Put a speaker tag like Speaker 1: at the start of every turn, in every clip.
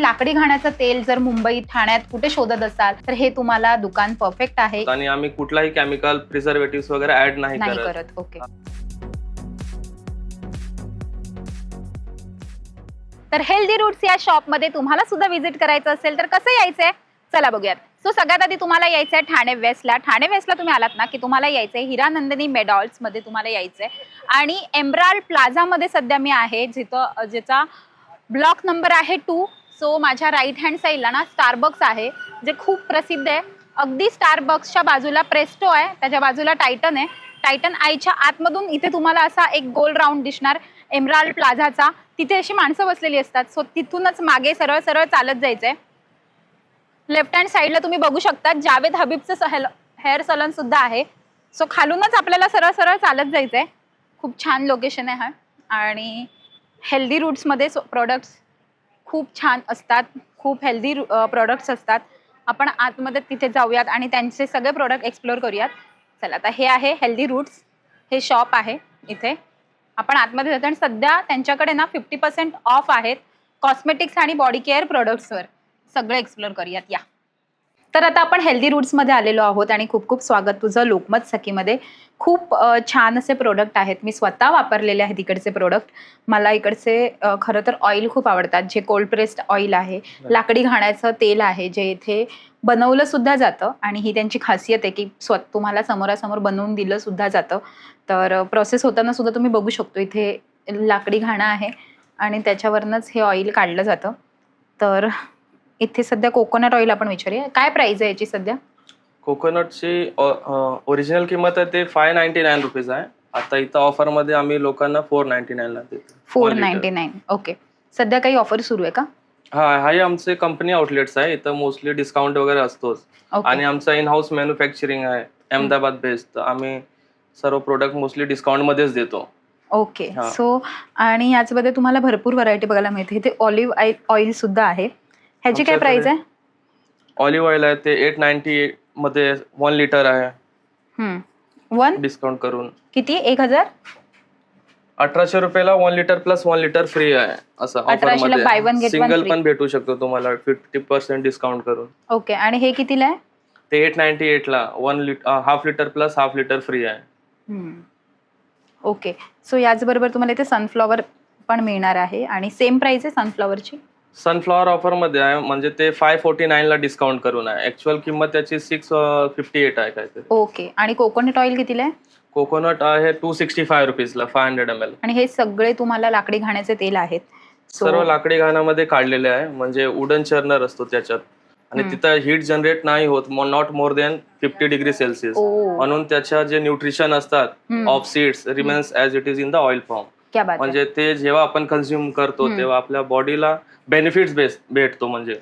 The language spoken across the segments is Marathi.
Speaker 1: लाकडी घाण्याचं तेल जर मुंबई ठाण्यात कुठे शोधत असाल तर हे तुम्हाला दुकान परफेक्ट आहे.
Speaker 2: आणि आम्ही कुठलाही केमिकल प्रिझर्वेटिव्ह वगैरे ऍड नाही
Speaker 1: नाही
Speaker 2: करत.
Speaker 1: ओके तर हेल्दी रूट्स या शॉपमध्ये तुम्हाला सुद्धा व्हिजिट करायचं असेल तर कसं यायचंय? चला बघूयात. सो सगळ्यात आधी तुम्हाला यायचंय ठाणे वेस्टला ठाणे वेस्टला तुम्ही आलात ना की तुम्हाला यायचंय हिरानंदिनी मेडॉल्समध्ये तुम्हाला यायचंय. आणि एम्ब्राल प्लाझामध्ये सध्या मी आहे जिथं ज्याचा ब्लॉक नंबर आहे टू सो माझ्या राईट हँड साईडला ना स्टारबक्स आहे जे खूप प्रसिद्ध आहे. अगदी स्टारबक्सच्या बाजूला प्रेस्टो आहे त्याच्या बाजूला टायटन आहे. टायटन आईच्या आतमधून इथे तुम्हाला असा एक गोल राऊंड दिसणार एमराल्ड प्लाझाचा तिथे अशी माणसं बसलेली असतात सो तिथूनच मागे सरळ सरळ चालत जायचंय. लेफ्ट हँड साईडला तुम्ही बघू शकता जावेद हबीबचं हेअर सलून सुद्धा आहे. सो खालूनच आपल्याला सरळ सरळ चालत जायचंय. खूप छान लोकेशन आहे हा. आणि हेल्दी रूट्समध्ये सो प्रोडक्ट्स खूप छान असतात खूप हेल्दी प्रोडक्ट्स असतात. आपण आतमध्ये तिथे जाऊयात आणि त्यांचे सगळे प्रोडक्ट एक्सप्लोअर करूयात. चला आता हे आहे हेल्दी रूट्स हे शॉप आहे इथे. आपण आतमध्ये जातो आणि सध्या त्यांच्याकडे ना फिफ्टी पर्सेंट ऑफ आहेत. कॉस्मेटिक्स आणि बॉडी केअर प्रोडक्ट्सवर सगळं एक्सप्लोअर करूयात. या. तर आता आपण हेल्दी रूट्समध्ये आलेलो आहोत आणि खूप खूप स्वागत तुझं लोकमत सखीमध्ये. खूप छान असे प्रोडक्ट आहेत. मी स्वतः वापरलेले आहेत इकडचे प्रोडक्ट मला इकडचे खरं तर ऑइल खूप आवडतात. जे कोल्ड प्रेस्ड ऑइल आहे लाकडी घाण्याचं तेल आहे जे इथे बनवलं सुद्धा जातं आणि ही त्यांची खासियत आहे की स्व तुम्हाला समोरासमोर बनवून दिलं सुद्धा जातं. तर प्रोसेस होताना सुद्धा तुम्ही बघू शकतो. इथे लाकडी घाणं आहे आणि त्याच्यावरनंच हे ऑइल काढलं जातं. तर इथे सध्या कोकोनट ऑइल आपण विचारूया. काय प्राइस आहे याची सध्या?
Speaker 2: कोकोनटची ओरिजिनल किंमत आहे ते फाय नाईन्टी नाईन रुपीज आहे. आता इथं ऑफरमध्ये आम्ही लोकांना फोर नाईन्टी नाईन ला देतो.
Speaker 1: फोर. नाईन्टी नाईन ओके सध्या काही ऑफर सुरू आहे का?
Speaker 2: हा हाही आमचे कंपनी आउटलेट्स आहे. इथं मोस्टली डिस्काउंट वगैरे असतोच. आणि आमचं इन हाऊस मॅन्युफॅक्चरिंग आहे अहमदाबाद बेस्ड आम्ही सर्व प्रोडक्ट मोस्टली डिस्काउंट मध्येच देतो.
Speaker 1: ओके
Speaker 2: हा.
Speaker 1: सो आणि याचमध्ये तुम्हाला भरपूर व्हरायटी बघायला मिळते. इथे ऑलिव्ह ऑइल सुद्धा आहे. ह्याची काय प्राइस आहे?
Speaker 2: ऑलिव्ह ऑइल आहे ते एट नाईन्टी मध्ये वन लिटर आहे.
Speaker 1: वन
Speaker 2: डिस्काउंट करून.
Speaker 1: किती? एक हजार?
Speaker 2: अठराशे रुपयाला one litre plus one litre free आहे असं ऑफर
Speaker 1: 1800 ला buy one
Speaker 2: मध्ये
Speaker 1: get one
Speaker 2: सिंगल. पण भेटू शकतो तुम्हाला फिफ्टी पर्सेंट डिस्काउंट करून.
Speaker 1: ओके आणि हे कितीला आहे?
Speaker 2: ते एट नाईन्टी एटला one litre half litre plus half litre free आहे.
Speaker 1: ओके सो याचबरोबर तुम्हाला इथे सनफ्लॉवर पण मिळणार आहे. आणि सेम प्राइस आहे सनफ्लॉवरची
Speaker 2: सनफ्लॉवर ऑफरमध्ये आहे म्हणजे ते फाय फोर्टी नाईन ला डिस्काउंट करून आहे. ऍक्च्युअल किंमत त्याची सिक्स फिफ्टी एट आहे काहीतरी.
Speaker 1: ओके आणि कोकोनट ऑइल कितीला आहे?
Speaker 2: कोकोनट आहे टू सिक्स्टी फाय रुपीजला फाय हंड्रेड एम एल
Speaker 1: आणि हे सगळे तुम्हाला लाकडी घाण्याचे तेल आहेत. So-
Speaker 2: सर्व लाकडी घाण्यामध्ये काढलेले आहे म्हणजे वुडन चर्नर असतो त्याच्यात. आणि
Speaker 1: हम्म.
Speaker 2: तिथं हीट जनरेट नाही होत not more than fifty degree Celsius
Speaker 1: ओ
Speaker 2: म्हणून त्याच्या जे न्यूट्रिशन असतात
Speaker 1: हम्म.
Speaker 2: Of seeds remains as it is in the oil form
Speaker 1: क्या बात आहे
Speaker 2: म्हणजे ते जेव्हा आपण कन्झ्युम करतो. तेव्हा आपल्या बॉडीला बेनिफिट्स भेटतो म्हणजे.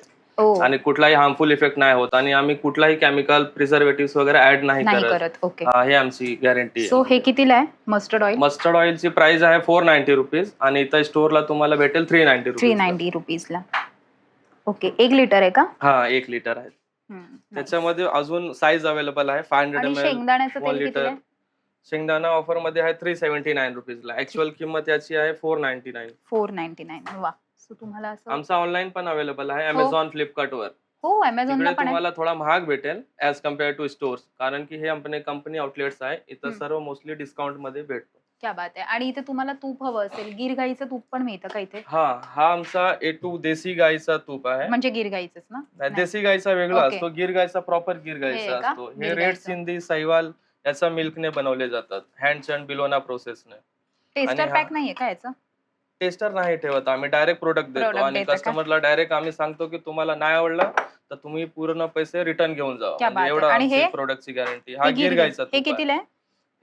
Speaker 2: आणि कुठलाही हार्मफुल इफेक्ट नाही होत आणि आम्ही कुठलाही केमिकल प्रिझर्वेटिव्ह वगैरे ऍड नाही करत.
Speaker 1: ओके
Speaker 2: हा, आमची गॅरंटी
Speaker 1: सो हे कितीला आहे? मस्टर्ड ऑइल
Speaker 2: मस्टर्ड ऑइलची प्राइस आहे फोर नाईन्टी रुपीज आणि इथं स्टोअरला तुम्हाला भेटेल three ninety
Speaker 1: three
Speaker 2: rupees
Speaker 1: ninety रुपीजला okay एक लिटर आहे का?
Speaker 2: हा एक लिटर आहे. त्याच्यामध्ये अजून साईज अवेलेबल आहे. Five hundred M L litre शेंगदाणा ऑफरमध्ये आहे थ्री सेव्हन्टी नाईन रुपीजला ऍक्च्युअल किंमत याची आहे four ninety nine
Speaker 1: four ninety nine वा तुम्हाला असं
Speaker 2: आमचा ऑनलाईन पण अवेलेबल आहे अमेझॉन फ्लिपकार्ट वर.
Speaker 1: हो
Speaker 2: तिकडे
Speaker 1: आहे.
Speaker 2: तुम्हाला थोडा महाग भेटेल ऍज कंपेअर टू स्टोर्स कारण की हे आपले कंपनी आउटलेट्स आहे इथं. सर्व मोस्टली डिस्काउंटमध्ये भेटतो.
Speaker 1: क्या बात आहे. आणि इथे तुम्हाला तूप हवं असेल गिर गाईचं तूप पण मिळतं का इथे?
Speaker 2: हा हा आमचा ए टू देसी गाईचा तूप आहे.
Speaker 1: म्हणजे गिर गाईचंच ना.
Speaker 2: देसी गाईचा वेगळा. असतो. गिर गाईचा प्रॉपर गिर
Speaker 1: हे
Speaker 2: गाईचा? असतो. हे रेड. सिंधी सैवाल याचा मिल्कने बनवले जातात. हँड अँड बिलोना प्रोसेसने
Speaker 1: टेस्टर पॅक नाहीये का याचं?
Speaker 2: टेस्टर नाही ठेवत. आम्ही डायरेक्ट प्रोडक्ट देतो. आणि? कस्टमरला डायरेक्ट आम्ही सांगतो की तुम्हाला नाही आवडला तर तुम्ही पूर्ण पैसे रिटर्न घेऊन जा
Speaker 1: आहे.
Speaker 2: एवढा? प्रोडक्टची गॅरंटी हा गिर गाईचा
Speaker 1: हे. कितीला आहे?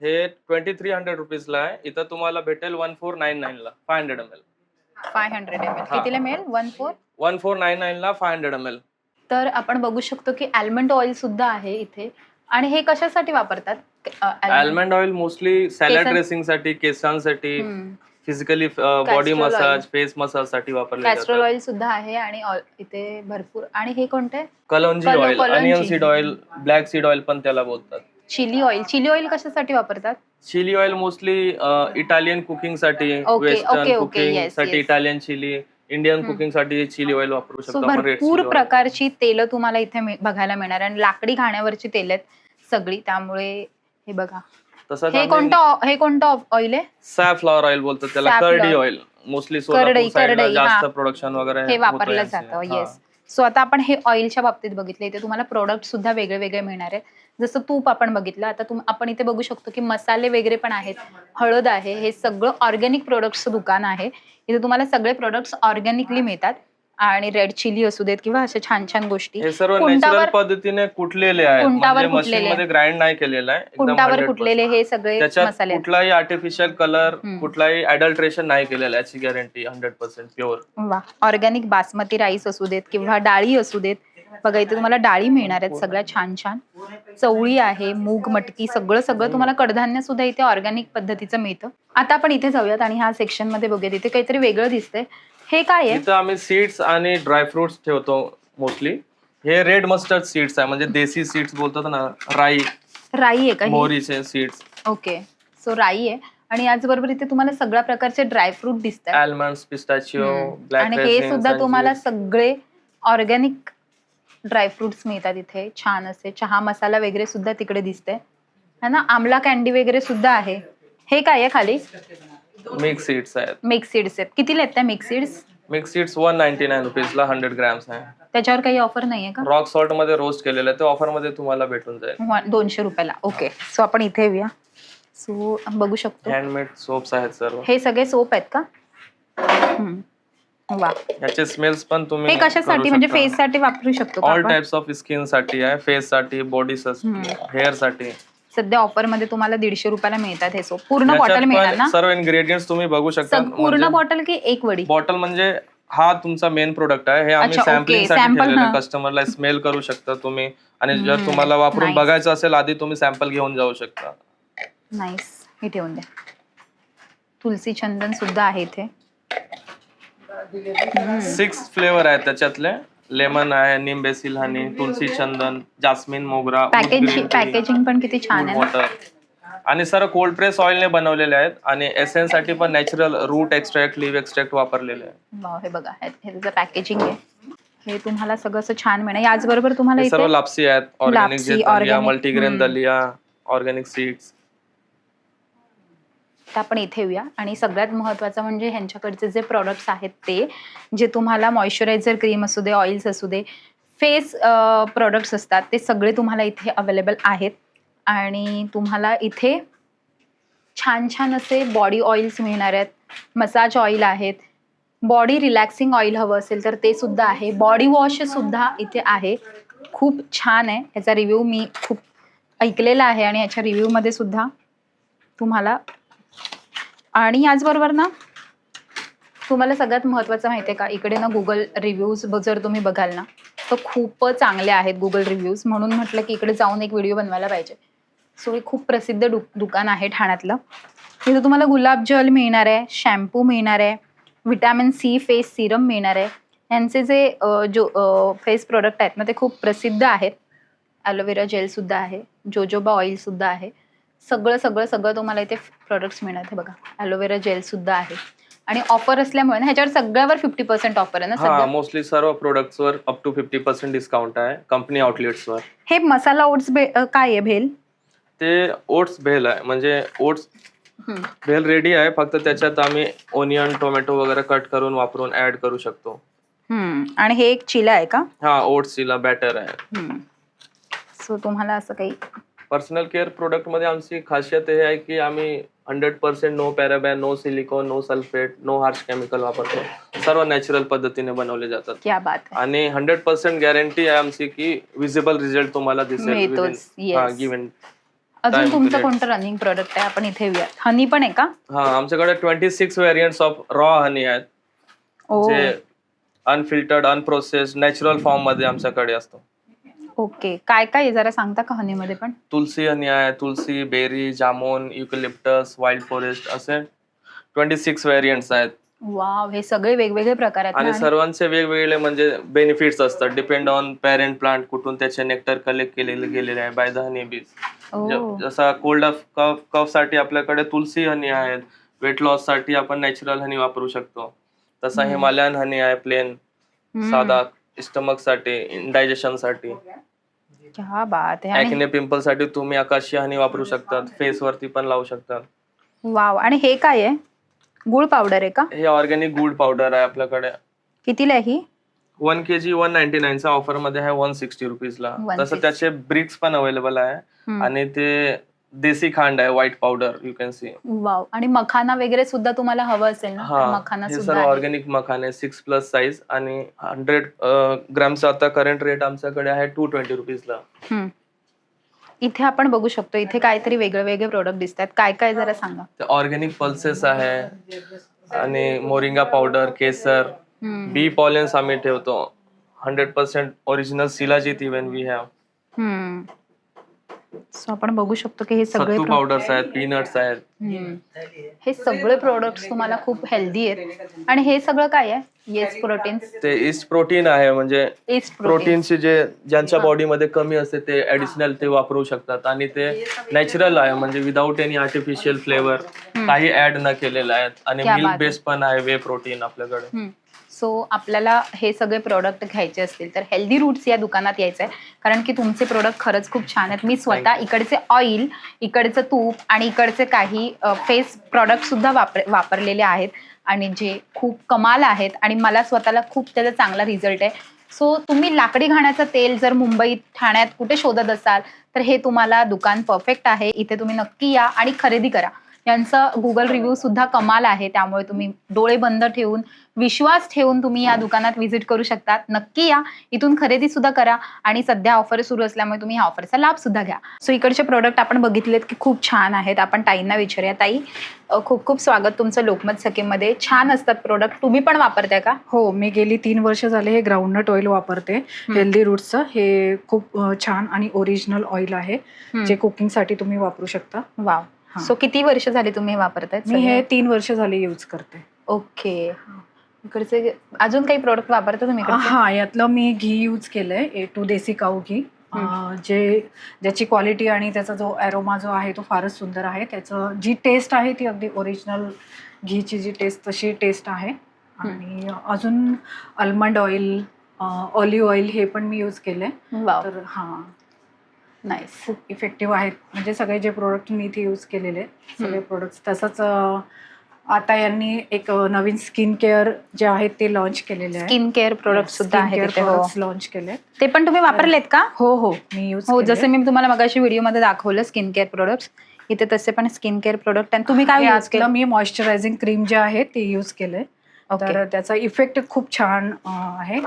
Speaker 2: हे ट्वेंटी थ्री हंड्रेड रुपीजला आहे. इथं तुम्हाला भेटेल वन फोर नाईन नाईन ला. Five hundred M L
Speaker 1: five hundred M L. कितीला मिळेल? One four
Speaker 2: one four nine nine ला फाय हंड्रेड एम एल
Speaker 1: तर आपण बघू शकतो की आल्मंड ऑइल सुद्धा आहे इथे. आणि हे कशासाठी वापरतात?
Speaker 2: आल्मंड ऑइल मोस्टली सॅलड ड्रेसिंगसाठी केसांसाठी. Physically body massage. फेस मसाजसाठी वापरले
Speaker 1: कॅस्ट्रोल ऑइल सुद्धा आहे आणि इथे भरपूर आणि हे कोणते
Speaker 2: कलोंजी
Speaker 1: कलो-
Speaker 2: oil. Onion seed oil black seed oil पण त्याला बोलतात
Speaker 1: चिली ऑइल चिली ऑइल कशासाठी वापरतात
Speaker 2: चिली ऑइल मोस्टली इटालियन
Speaker 1: कुकिंगसाठी
Speaker 2: वेस्टर्न
Speaker 1: कुकिंगसाठी.
Speaker 2: इटालियन चिली इंडियन कुकिंगसाठी चिली ऑइल वापरू शकतो आपण रेड
Speaker 1: भरपूर प्रकारची तेलं तुम्हाला इथे मिळ- बघायला मिळणार आणि लाकडी खाण्यावरची तेल आहेत सगळी. त्यामुळे हे बघा.
Speaker 2: तसंच
Speaker 1: हे कोणतं हे कोणतं ऑइल आहे?
Speaker 2: सॅफ्लॉवर ऑइल बोलतात त्याला
Speaker 1: Safflower.
Speaker 2: करडी ऑइल मोस्टली
Speaker 1: करडई, करडई,
Speaker 2: जास्त
Speaker 1: हा.
Speaker 2: प्रोडक्शन वगैरे
Speaker 1: हे
Speaker 2: होतं
Speaker 1: वापरलं
Speaker 2: यांचे.
Speaker 1: जातं
Speaker 2: हा.
Speaker 1: येस सो आता आपण हे ऑइलच्या बाबतीत बघितलं. इथे तुम्हाला प्रोडक्ट सुद्धा वेगळे वेगळे मिळणार आहेत. जसं तूप आपण बघितलं आता तुम आपण इथे बघू शकतो की मसाले वगैरे पण आहेत हळद आहे हे सगळं ऑर्गॅनिक प्रोडक्ट्सचं दुकान आहे इथे तुम्हाला सगळे प्रोडक्ट्स ऑर्गॅनिकली मिळतात आणि रेड चिली असू देत किंवा अशा छान छान गोष्टी
Speaker 2: हे सर्व
Speaker 1: कुंटावर-
Speaker 2: नॅचरल पद्धतीने कुटलेले आहेत
Speaker 1: कुंटावर
Speaker 2: म्हणजे
Speaker 1: कुटलेले.
Speaker 2: मशीन मध्ये ग्राइंड नाही केलेलं आहे
Speaker 1: कुंटावर
Speaker 2: 100%.
Speaker 1: कुटलेले हे सगळे मसाले.
Speaker 2: कुठलाही आर्टिफिशियल कलर. कुठलाही अडल्ट्रेशन नाही केलेलं आहे याची गॅरंटी हंड्रेड पर्सेंट प्युअर
Speaker 1: वा ऑर्गॅनिक बासमती राईस असू देत किंवा डाळी असू देत बघा इथे तुम्हाला डाळी मिळणार आहेत सगळ्या छान छान. चवळी आहे मूग मटकी सगळं सगळं तुम्हाला कडधान्य सुद्धा इथे ऑर्गॅनिक पद्धतीचं मिळतं. आता आपण इथे जाऊयात आणि ह्या सेक्शनमध्ये बघूयात. इथे काहीतरी वेगळं दिसतंय. हे काय आहे?
Speaker 2: इथं आम्ही सीड्स आणि ड्रायफ्रुट्स ठेवतो मोस्टली हे रेड मस्टर्ड सीड्स आहे म्हणजे देसी सीड्स बोलतात ना राई
Speaker 1: राई आहे का ही?
Speaker 2: मोहरीचे सीड्स
Speaker 1: ओके सो राई आहे. आणि याचबरोबर इथे तुम्हाला सगळ्या प्रकारचे ड्रायफ्रूट दिसतात
Speaker 2: आल्मंड्स पिस्ताचिओ
Speaker 1: हम्म. आणि हे सुद्धा तुम्हाला सगळे ऑर्गॅनिक ड्रायफ्रुट्स मिळतात इथे छान असे. चहा मसाला वगैरे सुद्धा तिकडे दिसते. है ना? आमला कॅन्डी वगैरे सुद्धा आहे. हे काय आहे खाली?
Speaker 2: मिक्स सीड्स आहेत.
Speaker 1: मिक्स सीड्स आहेत. कितीला आहेत त्या mix seeds
Speaker 2: mix seeds one ninety nine रुपीजला hundred grams आहे.
Speaker 1: त्याच्यावर काही ऑफर नाहीये का?
Speaker 2: रॉक सॉल्टमध्ये रोस्ट केलेलं आहे. ते ऑफरमध्ये तुम्हाला भेटून जाईल.
Speaker 1: वन- दोनशे रुपयाला. ओके सो आपण इथे येऊया. सो बघू शकतो.
Speaker 2: हँडमेड सोप्स आहेत सर्व.
Speaker 1: हे सगळे सोप आहेत का? हम्म. वा.
Speaker 2: याचे स्मेल्स पण तुम्ही
Speaker 1: हे कशासाठी? म्हणजे फेस साठी वापरू शकतो का
Speaker 2: ऑल? टाइप्स ऑफ स्किनसाठी आहे. फेस साठी बॉडी. हेअरसाठी.
Speaker 1: सध्या ऑफरमध्ये तुम्हाला दीडशे रुपयाला मिळतात हे सोप पूर्ण बॉटल मिळणार ना?
Speaker 2: सर्व इन्ग्रेडियंट्स तुम्ही बघू शकता.
Speaker 1: पूर्ण बॉटल की एक वडी?
Speaker 2: बॉटल म्हणजे हा तुमचा मेन प्रोडक्ट आहे. हे आम्ही
Speaker 1: सॅम्पलिंगसाठी.
Speaker 2: कस्टमरला स्मेल करू शकता तुम्ही. आणि जर तुम्हाला वापरून. बघायचं असेल आधी तुम्ही सॅम्पल घेऊन जाऊ शकता.
Speaker 1: नाईस हे ठेवून द्या. तुलसी चंदन सुद्धा आहे इथे.
Speaker 2: सिक्स फ्लेवर आहेत त्याच्यातले. लेमन आहे बेसिल हनी तुलसी चंदन जास्मिन मोगरा
Speaker 1: पॅकेज पॅकेजिंग पण किती छान आहे ना?
Speaker 2: वॉटर आणि सर कोल्ड प्रेस ऑइलने बनवलेले आहेत आणि एसेन्ससाठी पण natural root extract leaf extract वापरलेले आहे
Speaker 1: हे बघा हे त्याचं पॅकेजिंग आहे हे तुम्हाला सगळं असं छान मिळणार याचबरोबर तुम्हाला
Speaker 2: सर्व लापसी आहेत. Organic multigrain. दलिया ऑर्गॅनिक सीड्स
Speaker 1: तर आपण इथे येऊया. आणि सगळ्यात महत्त्वाचं म्हणजे ह्यांच्याकडचे जे प्रॉडक्ट्स आहेत ते जे तुम्हाला मॉइश्चरायझर क्रीम असू दे ऑइल्स असू दे फेस प्रॉडक्ट्स असतात ते सगळे तुम्हाला इथे अवेलेबल आहेत. आणि तुम्हाला इथे छान छान असे बॉडी ऑइल्स मिळणार आहेत. मसाज ऑइल आहेत. बॉडी रिलॅक्सिंग ऑइल हवं असेल तर ते सुद्धा आहे. बॉडी वॉश सुद्धा इथे आहे. खूप छान आहे. याचा रिव्ह्यू मी खूप ऐकलेला आहे आणि याच्या रिव्ह्यूमध्ये सुद्धा तुम्हाला आणि याचबरोबर ना तुम्हाला सगळ्यात महत्त्वाचं माहिती आहे का? इकडे ना गुगल रिव्ह्यूज जर तुम्ही बघाल ना तर खूप चांगले आहेत गुगल रिव्ह्यूज म्हणून म्हटलं की इकडे जाऊन एक व्हिडिओ बनवायला पाहिजे. सो हे खूप प्रसिद्ध दु दुकान आहे ठाण्यातलं. तिथं तुम्हाला गुलाब जल मिळणार आहे शॅम्पू मिळणार आहे व्हिटॅमिन सी फेस सिरम मिळणार आहे. यांचे जे जो फेस प्रोडक्ट आहेत ना ते खूप प्रसिद्ध आहेत. ॲलोवेरा जेलसुद्धा आहे जोजोबा ऑइलसुद्धा आहे. सगळं सगळं सगळं तुम्हाला इथे प्रोडक्ट्स मिळणार हे बघा. ॲलोवेरा जेलसुद्धा आहे. आणि ऑफर असल्यामुळे ना ह्याच्यावर सगळ्यावर फिफ्टी पर्सेंट ऑफर आहे ना
Speaker 2: हा मोस्टली सर्व प्रोडक्ट्स वर up to fifty percent discount आहे. कंपनी आउटलेट्स वर.
Speaker 1: हे मसाला ओट्स काय आहे भेल?
Speaker 2: ते ओट्स भेल आहे. म्हणजे ओट्स
Speaker 1: हम्म.
Speaker 2: भेल रेडी आहे. फक्त त्याच्यात आम्ही ओनियन टोमॅटो वगैरे कट करून वापरून ऍड करू शकतो.
Speaker 1: हम्म. आणि हे एक चिला आहे का?
Speaker 2: हा ओट्सला बॅटर आहे.
Speaker 1: सो तुम्हाला असं काही
Speaker 2: पर्सनल केअर प्रोडक्टमध्ये आमची खासियत हे आहे की आम्ही hundred percent no paraben no silicone no sulphate no harsh chemical वापरतो. सर्व नॅचरल पद्धतीने बनवले जातात.
Speaker 1: क्या बात आहे.
Speaker 2: आणि हंड्रेड पर्सेंट गॅरंटी आहे आमची की विजिबल रिझल्ट तुम्हाला दिसेल
Speaker 1: अजून तुमचं. कोणतं रनिंग प्रोडक्ट आहे? आपण इथे येऊया हनी पण आहे का?
Speaker 2: हा आमच्याकडे twenty six variants of raw honey आहेत जे अनफिल्टर्ड अनप्रोसेस नॅचरल फॉर्ममध्ये आमच्याकडे असतो.
Speaker 1: ओके. काय काय आहे? जरा सांगता का हनी मध्ये पण?
Speaker 2: तुलसी हनी आहे tulsi berry jamun eucalyptus wild forest असे ट्वेंटी सिक्स व्हेरियंट्स आहेत.
Speaker 1: वाव हे सगळे वेगवेगळे प्रकार आहेत
Speaker 2: आणि
Speaker 1: ना?
Speaker 2: सर्वांचे वेगवेगळे म्हणजे बेनिफिट्स असतात. डिपेंड ऑन पॅरेंट प्लांट कुठून त्याचे नेक्टर कलेक्ट केलेले गेलेले आहे बाय द हनी बीज
Speaker 1: ओ,
Speaker 2: जसा कोल्ड ऑफ कफ कफसाठी आपल्याकडे तुलसी हनी आहेत. वेट लॉससाठी आपण नॅचरल हनी वापरू शकतो. तसा
Speaker 1: हम्म.
Speaker 2: हिमालयन हनी आहे प्लेन
Speaker 1: हम्म.
Speaker 2: साधा स्टमकसाठी इंडायजेशनसाठी.
Speaker 1: क्या बात आहे आणि
Speaker 2: ऍक्ने पिंपलसाठी तुम्ही आकाशी हनी वापरू शकतात फेस वरती पण लावू शकतात.
Speaker 1: वाव आणि हे काय आहे? गुळ पावडर आहे का?
Speaker 2: हे ऑर्गॅनिक गुड पावडर आहे आपल्याकडे.
Speaker 1: कितीला आहे ही?
Speaker 2: One K G one ninety नाईनचा ऑफरमध्ये आहे वन सिक्स्टी रुपीजला.
Speaker 1: 160.
Speaker 2: तसं त्याचे ब्रिक्स पण अवेलेबल आहे.
Speaker 1: हम्म.
Speaker 2: आणि ते देसी खांड आहे white powder you can see
Speaker 1: wow आणि मखाना वगैरे सुद्धा तुम्हाला हवं असेल ना तर
Speaker 2: हा
Speaker 1: मखाना
Speaker 2: हे
Speaker 1: सुद्धा
Speaker 2: सर्व
Speaker 1: आहे.
Speaker 2: ऑर्गॅनिक मखाने सिक्स प्लस साईज आणि हंड्रेड ग्रॅमचा आता करंट रेट आमच्याकडे आहे टू ट्वेंटी रुपीजला
Speaker 1: हम्म. इथे आपण बघू शकतो इथे काहीतरी वेगळे वेगळे प्रोडक्ट दिसतात काय काय जरा सांगा
Speaker 2: ऑर्गॅनिक पल्सेस आहे आणि मोरिंगा पावडर केसर
Speaker 1: हम्म.
Speaker 2: बी पॉलेन्स आम्ही ठेवतो hundred percent original shilajit even we have
Speaker 1: hmm. So आपण बघू शकतो की हे सगळे
Speaker 2: पावडर्स आहेत पीनट्स आहेत.
Speaker 1: हे सगळे प्रोडक्ट तुम्हाला खूप हेल्दी आहेत. आणि हे सगळं काय आहे? येस प्रोटीन
Speaker 2: ते इस्ट प्रोटीन आहे म्हणजे
Speaker 1: इस्ट प्रोटीन
Speaker 2: प्रोटीनचे जे ज्यांच्या बॉडीमध्ये कमी असते ते ऍडिशनल ते वापरू शकतात. आणि ते नॅचरल आहे म्हणजे विदाऊट एनी आर्टिफिशियल फ्लेवर काही ऍड न केलेलं आहे आणि मिल्क. बेस पण आहे वे प्रोटीन आपल्याकडे.
Speaker 1: सो आपल्याला हे सगळे प्रोडक्ट घ्यायचे असतील तर हेल्दी रूट्स या दुकानात यायचं आहे कारण की तुमचे प्रोडक्ट खरंच खूप छान आहेत. मी स्वतः इकडचे ऑइल इकडचं तूप आणि इकडचे काही फेस प्रॉडक्ट सुद्धा वापर वापरलेले आहेत. आणि जे खूप कमाल आहेत आणि मला स्वतःला खूप त्याचा चांगला रिझल्ट आहे. सो तुम्ही लाकडी घाण्याचं तेल जर मुंबईत ठाण्यात कुठे शोधत असाल तर हे तुम्हाला दुकान परफेक्ट आहे. इथे तुम्ही नक्की या आणि खरेदी करा. यांचा गुगल रिव्ह्यू सुद्धा कमाल आहे. त्यामुळे तुम्ही डोळे बंद ठेवून विश्वास ठेवून तुम्ही या दुकानात व्हिजिट करू शकता नक्की या. इथून खरेदी सुद्धा करा आणि सध्या ऑफर सुरू असल्यामुळे तुम्ही ह्या ऑफरचा लाभ सुद्धा घ्या. सो इकडचे प्रोडक्ट आपण बघितलेत की खूप छान आहेत. आपण ताईंना विचारूया. ताई खूप खूप स्वागत तुमचं लोकमत सखीमध्ये छान असतात प्रोडक्ट तुम्ही पण वापरताय का?
Speaker 3: हो मी गेली तीन वर्ष झाले हे ग्राउंडनट ऑइल वापरते. हेल्दी रूटचं हे खूप छान आणि ओरिजिनल ऑइल आहे. जे कुकिंगसाठी तुम्ही वापरू शकता.
Speaker 1: वाव.
Speaker 3: हा.
Speaker 1: सो किती वर्ष झाली तुम्ही हे वापरताय
Speaker 3: मी हे तीन वर्ष झाले यूज करते.
Speaker 1: ओके. इकडचे अजून काही प्रोडक्ट वापरता तुम्ही?
Speaker 3: हा यातलं मी घी यूज केलंय ए टू देसी काऊ घी. जे ज्याची क्वालिटी आणि त्याचा जो अरोमा जो आहे तो फारच सुंदर आहे. त्याचं जी टेस्ट आहे ती अगदी ओरिजिनल घीची जी टेस्ट तशी टेस्ट आहे. आणि अजून आल्मंड ऑइल ऑलिव्ह ऑइल हे पण मी यूज केलंय. तर हा.
Speaker 1: नाईस
Speaker 3: खूप इफेक्टिव्ह आहेत. म्हणजे सगळे जे प्रोडक्ट मी इथे यूज केलेले आहेत, सगळे प्रोडक्ट्स तसंच आता यांनी एक नवीन स्किन केअर जे आहेत ते लॉन्च केलेले
Speaker 1: स्किन केअर प्रोडक्ट सुद्धा आहेत इथे, हो.
Speaker 3: लॉन्च केले
Speaker 1: ते पण तुम्ही वापरलेत का?
Speaker 3: हो हो. मी यूज
Speaker 1: हो जसे मी तुम्हाला मगाशी व्हिडिओमध्ये दाखवलं स्किन केअर प्रोडक्ट्स इथे तसे पण स्किन केअर प्रोडक्ट आणि तुम्ही काय यूज केलं?
Speaker 3: मी मॉइश्चरायझिंग क्रीम जे आहे ते यूज केलंय
Speaker 1: ओके
Speaker 3: तर त्याचा इफेक्ट खूप छान आहे.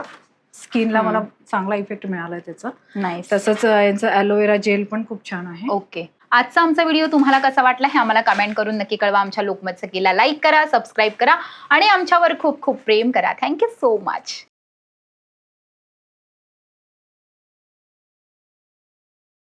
Speaker 3: स्किनला. मला चांगला इफेक्ट मिळालाय त्याचा.
Speaker 1: नाईस
Speaker 3: तसंच यांचं ॲलोवेरा जेल पण खूप छान आहे.
Speaker 1: ओके आजचा आमचा व्हिडिओ तुम्हाला कसा वाटला हे आम्हाला कमेंट करून नक्की कळवा. आमच्या लोकमत सखीला लाईक करा सबस्क्राईब करा आणि आमच्यावर खूप खूप प्रेम करा. Thank you so much